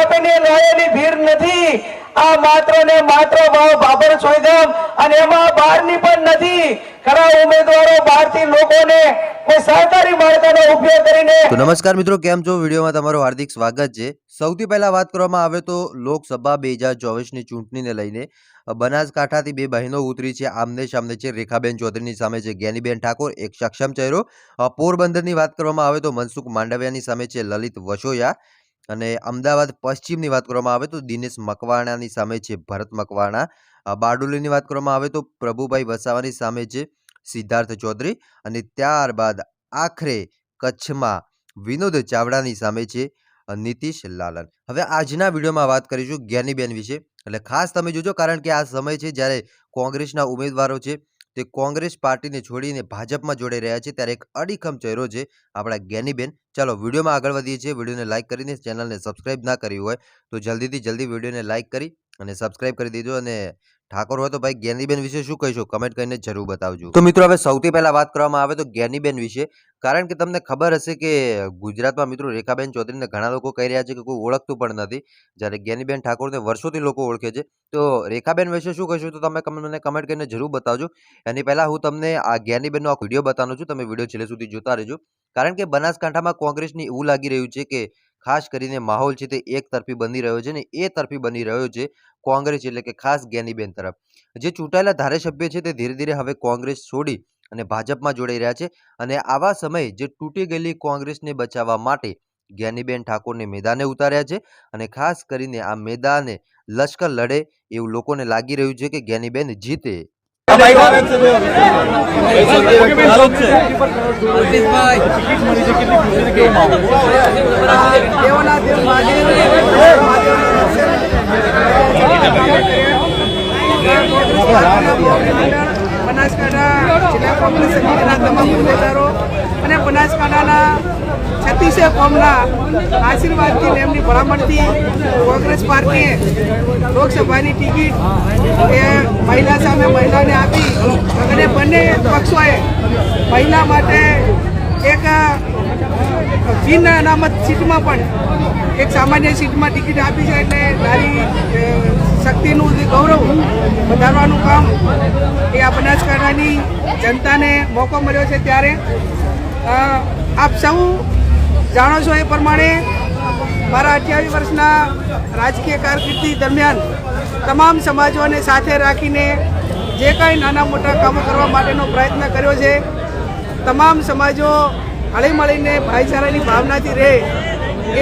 આપીને લાયેલી ભીડ નથી. આ માત્ર ને માત્ર ભાવ બાબર સોયગામ અને એમાં બહારની પણ નથી. ખરા ઉમેદવારો બહારથી લોકોને કોઈ સહકારી તો નમસ્કાર મિત્રો, કેમ છો? વિડીયોમાં તમારું હાર્દિક સ્વાગત છે. સૌથી પહેલા વાત કરવામાં આવે તો લોકસભા બે હજાર ચોવીસની ચૂંટણીને લઈને બનાસકાંઠાથી બે બહેનો ઉતરી છે. આમને સામને છે રેખાબેન ચૌધરીની સામે છે જ્ઞાનીબેન ઠાકોર, એક સક્ષમ ચહેરો. પોરબંદરની વાત કરવામાં આવે તો મનસુખ માંડવિયાની સામે છે લલિત વસોયા. અને અમદાવાદ પશ્ચિમની વાત કરવામાં આવે તો દિનેશ મકવાણાની સામે છે, ભરત મકવાણા. બારડોલીની વાત કરવામાં આવે તો પ્રભુભાઈ વસાવાની સામે છે, સિદ્ધાર્થ ચૌધરી. અને ત્યારબાદ આખરે કચ્છમાં વિનોદ ચાવડાની સામે છે નીતિશ લાલન. હવે આજના વિડીયોમાં વાત કરીશું જ્ઞાનીબેન વિશે. એટલે ખાસ તમે જોજો કારણ કે આ સમય છે જ્યારે કોંગ્રેસના ઉમેદવારો છે તે કોંગ્રેસ પાર્ટીને છોડીને ભાજપમાં જોડાઈ રહ્યા છે, ત્યારે એક અડીખમ ચહેરો છે આપણા જ્ઞાનીબેન. ચાલો, વિડીયોમાં આગળ વધીએ છીએ. વિડીયોને લાઇક કરીને ચેનલને સબસ્ક્રાઇબ ના કરી હોય તો જલ્દીથી જલ્દી વિડીયોને લાઇક કરી અને સબસ્ક્રાઇબ કરી દેજો અને ઠાકોર હોય તો ભાઈ જ્ઞાનીબેન વિશે શું કહીશો? કમેન્ટ કરીને જરૂર બતાવજો. તો મિત્રો હવે સૌથી પહેલા વાત કરવામાં આવે તો જ્ઞાનીબેન વિશે. કારણ કે તમને ખબર હશે કે ગુજરાતમાં મિત્રો રેખાબેન ચૌધરીને ઘણા લોકો કહી રહ્યા છે કે કોઈ ઓળખતું પણ નથી. જ્યારે જ્ઞાનીબેન ઠાકોરને વર્ષોથી લોકો ઓળખે છે. તો રેખાબેન વિશે શું કહીશું તો તમે મને કમેન્ટ કરીને જરૂર બતાવજો. એની પહેલાં હું તમને આ જ્ઞાનીબેનનો આ વીડિયો બતાવું છું. તમે વીડિયો છેલ્લે સુધી જોતા રહેજો. કારણ કે બનાસકાંઠામાં કોંગ્રેસની એવું લાગી રહ્યું છે કે ખાસ કરીને માહોલ છે તે એક તરફી બની રહ્યો છે ને એ તરફી બની રહ્યો છે કોંગ્રેસ એટલે કે ખાસ ગેનીબેન તરફ. જે ચૂંટાયેલા ધારાસભ્ય છે તે ધીરે ધીરે હવે કોંગ્રેસ છોડી અને ભાજપમાં જોડાઈ રહ્યા છે અને આવા સમયે જે તૂટી ગયેલી કોંગ્રેસને બચાવવા માટે જ્ઞાનીબેન ઠાકોરને મેદાને ઉતાર્યા છે અને ખાસ કરીને આ મેદાને લશ્કર લડે એવું લોકોને લાગી રહ્યું છે કે જ્ઞાનીબેન જીતે. બનાસકાંઠા જિલ્લા કોંગ્રેસ સમિતિના તમામ ઉમેદવારો અને બનાસકાંઠાના છત્તીસે કોમના આશીર્વાદથી એમની ભલામણથી કોંગ્રેસ પાર્ટીએ લોકસભાની ટિકિટ એ મહિલા સામે મહિલાને આપી અને બંને પક્ષોએ મહિલા માટે એક બિન અનામત સીટમાં પણ એક સામાન્ય સીટમાં ટિકિટ આપી છે એટલે નારી શક્તિનું જે ગૌરવ વધારવાનું કામ એ આ બનાસકાંઠાની જનતાને મોકો મળ્યો છે ત્યારે. આપ સૌ જાણો છો એ પ્રમાણે મારા અઠ્યાવીસ વર્ષના રાજકીય કારકિર્દી દરમિયાન તમામ સમાજોને સાથે રાખીને જે કાંઈ નાના મોટા કામો કરવા માટેનો પ્રયત્ન કર્યો છે, તમામ સમાજો હળી મળીને ભાઈચારાની ભાવનાથી રહે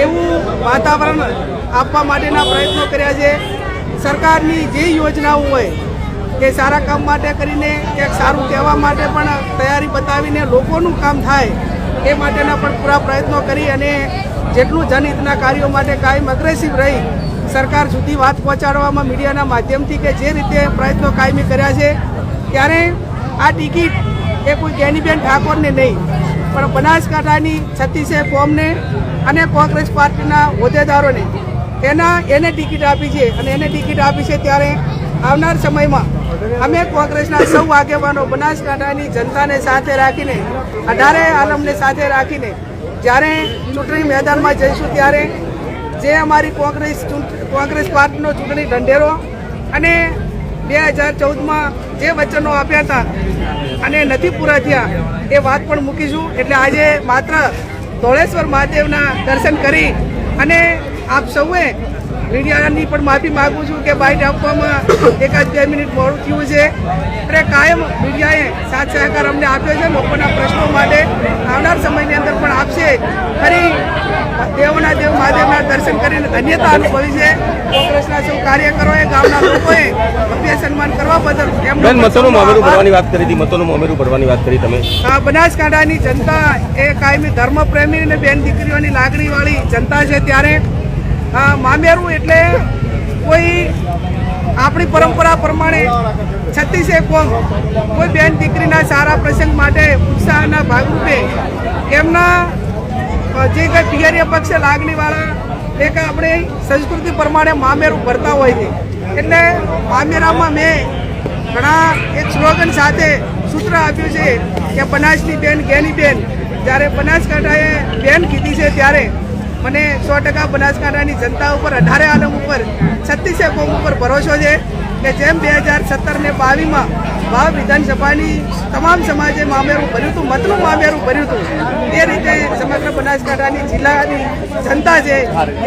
એવું વાતાવરણ આપવા માટેના પ્રયત્નો કર્યા છે. સરકારની જે યોજનાઓ હોય કે સારા કામ માટે કરીને ક્યાંક સારું કહેવા માટે પણ તૈયારી બતાવીને લોકોનું કામ થાય એ માટેના પણ પૂરા પ્રયત્નો કરી અને જેટલું જનહિતના કાર્યો માટે કાયમ અગ્રેસિવ રહી સરકાર સુધી વાત પહોંચાડવામાં મીડિયાના માધ્યમથી કે જે રીતે પ્રયત્નો કાયમી કર્યા છે, ત્યારે આ ટિકિટ એ કોઈ કેનીબેન ઠાકોરને નહીં, પણ બનાસકાંઠાની છત્તીસે ફોર્મને અને કોંગ્રેસ પાર્ટીના હોદ્દેદારોને એના એને ટિકિટ આપી છે અને એને ટિકિટ આપી છે ત્યારે આવનાર સમયમાં અમે કોંગ્રેસના સૌ આગેવાનો બનાસકાંઠાની જનતાને સાથે રાખીને, અઢારે આલમને સાથે રાખીને જ્યારે ચૂંટણી મેદાનમાં જઈશું ત્યારે જે અમારી કોંગ્રેસ કોંગ્રેસ પાર્ટીનો ચૂંટણી ઢંઢેરો અને બે હજાર ચૌદમાં જે વચનો આપ્યા હતા અને નથી પૂરા થયા, એ વાત પણ મૂકીશું. એટલે આજે માત્ર ધોળેશ્વર મહાદેવના દર્શન કરી અને આપ સૌએ મીડિયાની પણ માફી માગું છું કે બાઇટ આપવામાં એકાદ બે મિનિટ મોડું થયું છે. અને કાયમ મીડિયાએ સાથ સહકાર અમને આપ્યો છે લોકોના પ્રશ્નો માટે આવનાર સમયની અંદર પણ આપશે. ફરી દેવોના દેવ મહાદેવના દર્શન કરીને ધન્યતા અનુભવી છે. કોંગ્રેસના સૌ કાર્યકરોએ ગામના લોકોએ ભવ્ય સન્માન કરવા બદલ બેન મતોનું મામેરું ભરવાની વાત કરી હતી મતોનું મામેરું ભરવાની વાત કરી તમે. આ બનાસકાંઠાની જનતા એ કાયમી ધર્મપ્રેમી અને બેન દીકરીઓની લાગણીવાળી જનતા છે ત્યારે મામેરું એટલે કોઈ આપણી પરંપરા પ્રમાણે છત્તીસે કોમ કોઈ બેન દીકરીના સારા પ્રસંગ માટે ઉત્સાહના ભાગરૂપે એમના જે કંઈ પિયરીય પક્ષે લાગણીવાળા એક આપણે સંસ્કૃતિ પ્રમાણે મામેરું ભરતા હોય છે. એટલે મામેરામાં મેં ઘણા એક સ્લોગન સાથે સૂત્ર આપ્યું છે કે, બનાસની બેન, ગેની બેન. જ્યારે બનાસકાંઠાએ બેન કીધી છે ત્યારે મને સો ટકા બનાસકાંઠાની જનતા ઉપર અઢારે આલમ ઉપર છત્રીસે કોમ ઉપર ભરોસો છે. કે જેમ બે હજાર સત્તર ને બાવીસમાં વાવ વિધાનસભાની તમામ સમાજે મામેરું ભર્યું હતું મતનું મામેરું ભર્યું હતું તે રીતે સમગ્ર બનાસકાંઠાની જિલ્લાની જનતા છે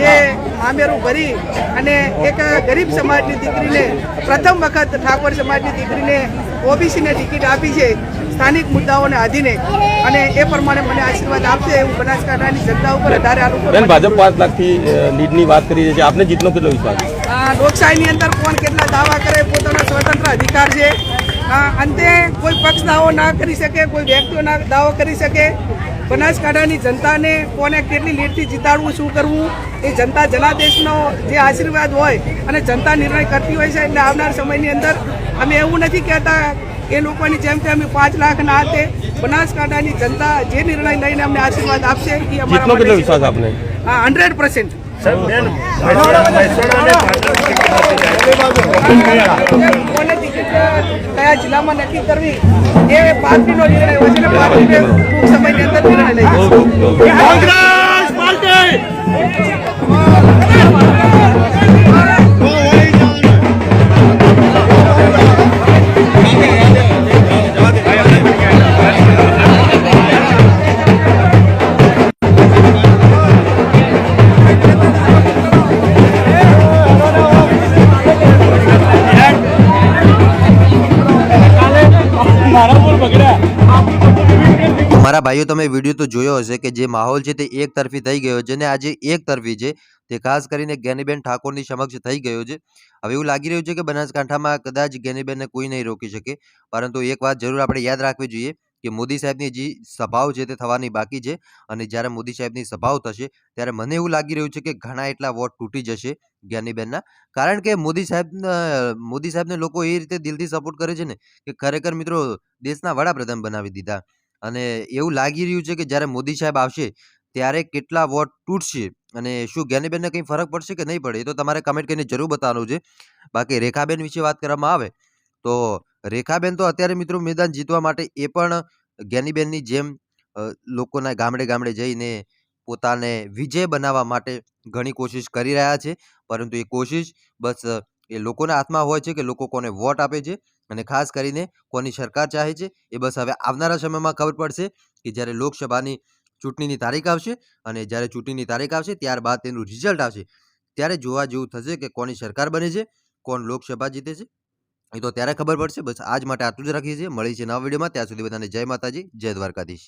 એ મામેરું ભરી અને એક ગરીબ સમાજની દીકરીને પ્રથમ વખત ઠાકોર સમાજની દીકરીને ઓબીસીને ટિકિટ આપી છે સ્થાનિક મુદ્દાઓને આધીને અને એ પ્રમાણે મને આશીર્વાદ આપશે એવું બનાસકાંઠાની જનતા ઉપર આલમ ઉપર ભાજપ પાંચ લાખથી લીડની વાત કરી રહી છે આપને જીતનો કેટલો વિશ્વાસ છે? આ લોકશાહીની અંદર કોણ કેટલા દાવા કરે પોતાનો સ્વતંત્ર અધિકાર છે. અંતે કોઈ પક્ષ દાવો ના કરી શકે કોઈ વ્યક્તિઓ ના દાવો કરી શકે. બનાસકાંઠાની જનતાને કોને કેટલી લીડથી જીતાડવું શું કરવું એ જનતા જનાદેશનો જે આશીર્વાદ હોય અને જનતા નિર્ણય કરતી હોય છે એટલે આવનાર સમયની અંદર અમે એવું નથી કહેતા એ લોકોની જેમ કે અમે પાંચ લાખ ના હાથે બનાસકાંઠાની જનતા જે નિર્ણય લઈને અમને આશીર્વાદ આપશે એ અમારા હંડ્રેડ પર્સન્ટ કયા જિલ્લામાં નક્કી કરવી? એ પાર્ટીનો નિર્ણય હોય છે ને પાર્ટીને ટૂંક સમયની અંદર નિર્ણય લઈ. મારા ભાઈઓ, તમે વીડિયો તો જોયો હશે કે જે માહોલ છે તે એક તરફી થઈ ગયો છે અને આજે એક તરફી છે તે ખાસ કરીને જ્ઞાનીબેન ઠાકોરની સમક્ષ થઈ ગયો છે. હવે એવું લાગી રહ્યું છે કે બનાસકાંઠામાં કદાચ જ્ઞાનીબેનને કોઈ નહીં રોકી શકે. પરંતુ એક વાત જરૂર આપણે યાદ રાખવી જોઈએ કે મોદી સાહેબની જે સભાઓ છે તે થવાની બાકી છે અને જ્યારે મોદી સાહેબની સભાઓ થશે ત્યારે મને એવું લાગી રહ્યું છે કે ઘણા એટલા વોટ તૂટી જશે જ્ઞાનીબેનના. કારણ કે મોદી સાહેબ મોદી સાહેબને લોકો એ રીતે દિલથી સપોર્ટ કરે છે ને કે ખરેખર મિત્રો દેશના વડાપ્રધાન બનાવી દીધા. અને એવું લાગી રહ્યું છે કે જ્યારે મોદી સાહેબ આવશે, ત્યારે કેટલા વોટ તૂટશે અને શું જ્ઞાનીબેનને કંઈ ફરક પડશે કે નહીં પડે એ તો તમારે કમેન્ટ કરીને જરૂર બતાવવાનું છે. બાકી રેખાબેન વિશે વાત કરવામાં આવે, તો રેખાબેન તો અત્યારે મિત્રો મેદાન જીતવા માટે એ પણ જ્ઞાનીબેનની જેમ લોકોના ગામડે ગામડે જઈને પોતાને વિજય બનાવવા માટે ઘણી કોશિશ કરી રહ્યા છે. પરંતુ એ કોશિશ બસ એ લોકોના હાથમાં હોય છે કે લોકો કોને વોટ આપે છે. અને ખાસ કરીને કોની સરકાર ચાહે છે એ બસ હવે આવનારા સમયમાં ખબર પડશે કે જ્યારે લોકસભાની ચૂંટણીની તારીખ આવશે અને જ્યારે ચૂંટણીની તારીખ આવશે ત્યારબાદ તેનું રિઝલ્ટ આવશે. ત્યારે જોવા જેવું થશે કે કોની સરકાર બને છે, કોણ લોકસભા જીતે છે, એ તો ત્યારે ખબર પડશે. બસ આજ માટે આટલું જ રાખીએ છીએ. મળી છે નવા વિડીયોમાં. ત્યાં સુધી બધાને જય માતાજી, જય દ્વારકાધીશ.